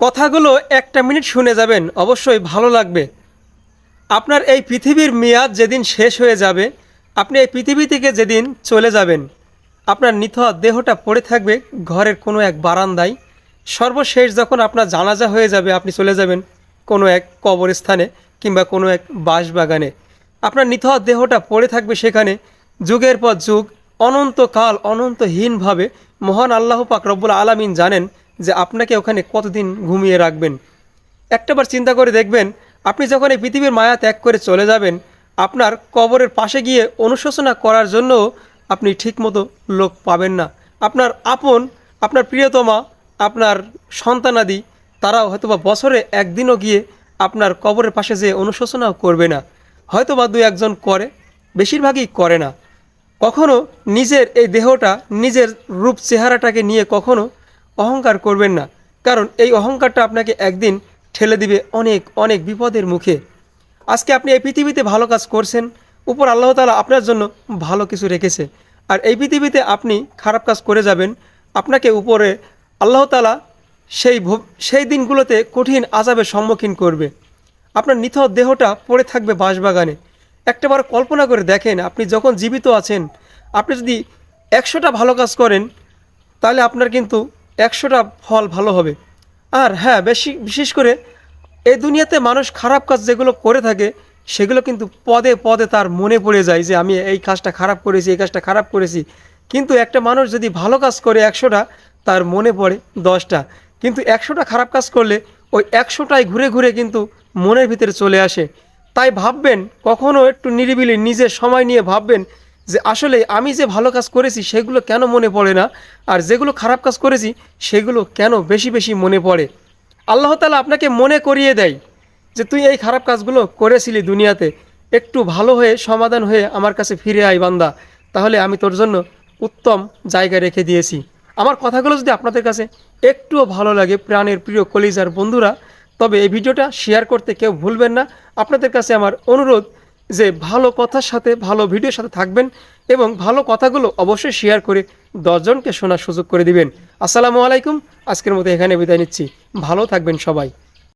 কথাগুলো একটা মিনিট শুনে যাবেন, অবশ্যই ভালো লাগবে। আপনার এই পৃথিবীর মেয়াদ যেদিন শেষ হয়ে যাবে, আপনি এই পৃথিবী থেকে যেদিন চলে যাবেন, আপনার নিথর দেহটা পড়ে থাকবে ঘরের কোনো এক বারান্দায়। সর্বশেষ যখন আপনার জানাজা হয়ে যাবে, আপনি চলে যাবেন কোনো এক কবরস্থানে কিংবা কোনো এক বাঁশবাগানে। আপনার নিথর দেহটা পড়ে থাকবে সেখানে। যুগের পর যুগ, অনন্তকাল অনন্তহীনভাবে মহান আল্লাহ পাক রব্বুল আলামিন জানেন যে আপনাকে ওখানে কতদিন ঘুমিয়ে রাখবেন? একটাবার চিন্তা করে দেখবেন, আপনি যখন এই পৃথিবীর মায়া ত্যাগ করে চলে যাবেন, আপনার কবরের পাশে গিয়ে অনুশোচনা করার জন্য আপনি ঠিকমতো লোক পাবেন না। আপনার আপন, আপনার প্রিয়তমা, আপনার সন্তানাদি, তারাও হয়তোবা বছরে একদিনও গিয়ে আপনার কবরের পাশে যেয়ে অনুশোচনাও করবে না। হয়তোবা দু একজন করে, বেশিরভাগই করে না। কখনো নিজের এই দেহটা, নিজের রূপ চেহারাটাকে নিয়ে কখনো অহংকার করবেন না। কারণ এই অহংকারটা আপনাকে একদিন ঠেলে দিবে অনেক অনেক বিপদের মুখে। আজকে আপনি এই পৃথিবীতে ভালো কাজ করছেন, উপর আল্লাহ তালা আপনার জন্য ভালো কিছু রেখেছে। আর এই পৃথিবীতে আপনি খারাপ কাজ করে যাবেন, আপনাকে উপরে আল্লাহ তালা সেই সেই দিনগুলোতে কঠিন আজাবের সম্মুখীন করবে। আপনার নিথর দেহটা পড়ে থাকবে বাঁশবাগানে। একটা একটাবার কল্পনা করে দেখেন, আপনি যখন জীবিত আছেন, আপনি যদি একশোটা ভালো কাজ করেন, তাহলে আপনার কিন্তু একশোটা ফল ভালো হবে। আর হ্যাঁ বেশি, বিশেষ করে এই দুনিয়াতে মানুষ খারাপ কাজ যেগুলো করে থাকে, সেগুলো কিন্তু পদে পদে তার মনে পড়ে যায় যে আমি এই কাজটা খারাপ করেছি, এই কাজটা খারাপ করেছি। কিন্তু একটা মানুষ যদি ভালো কাজ করে একশোটা, তার মনে পড়ে দশটা। কিন্তু একশোটা খারাপ কাজ করলে ওই একশোটাই ঘুরে ঘুরে কিন্তু মনের ভিতরে চলে আসে। তাই ভাববেন কখনও একটু নিরিবিলি নিজের সময় নিয়ে ভাববেন যে আসলে আমি যে ভালো কাজ করেছি সেগুলো কেন মনে পড়ে না? আর যেগুলো খারাপ কাজ করেছি সেগুলো কেন বেশি বেশি মনে পড়ে? আল্লাহ তালা আপনাকে মনে করিয়ে দেয় যে তুই এই খারাপ কাজগুলো করেছিলি দুনিয়াতে, একটু ভালো হয়ে সমাধান হয়ে আমার কাছে ফিরে আয় বান্দা। তাহলে আমি তোর জন্য উত্তম জায়গায় রেখে দিয়েছি। আমার কথাগুলো যদি আপনাদের কাছে একটুও ভালো লাগে প্রাণের প্রিয় কলিজার বন্ধুরা, তবে এই ভিডিওটা শেয়ার করতে কেউ ভুলবেন না। আপনাদের কাছে আমার অনুরোধ যে ভালো কথার সাথে, ভালো ভিডিওর সাথে থাকবেন এবং ভালো কথাগুলো অবশ্যই শেয়ার করে দশজনকে শোনার সুযোগ করে দিবেন। আসসালামু আলাইকুম, আজকের মতো এখানে বিদায় নিচ্ছি। ভালো থাকবেন সবাই।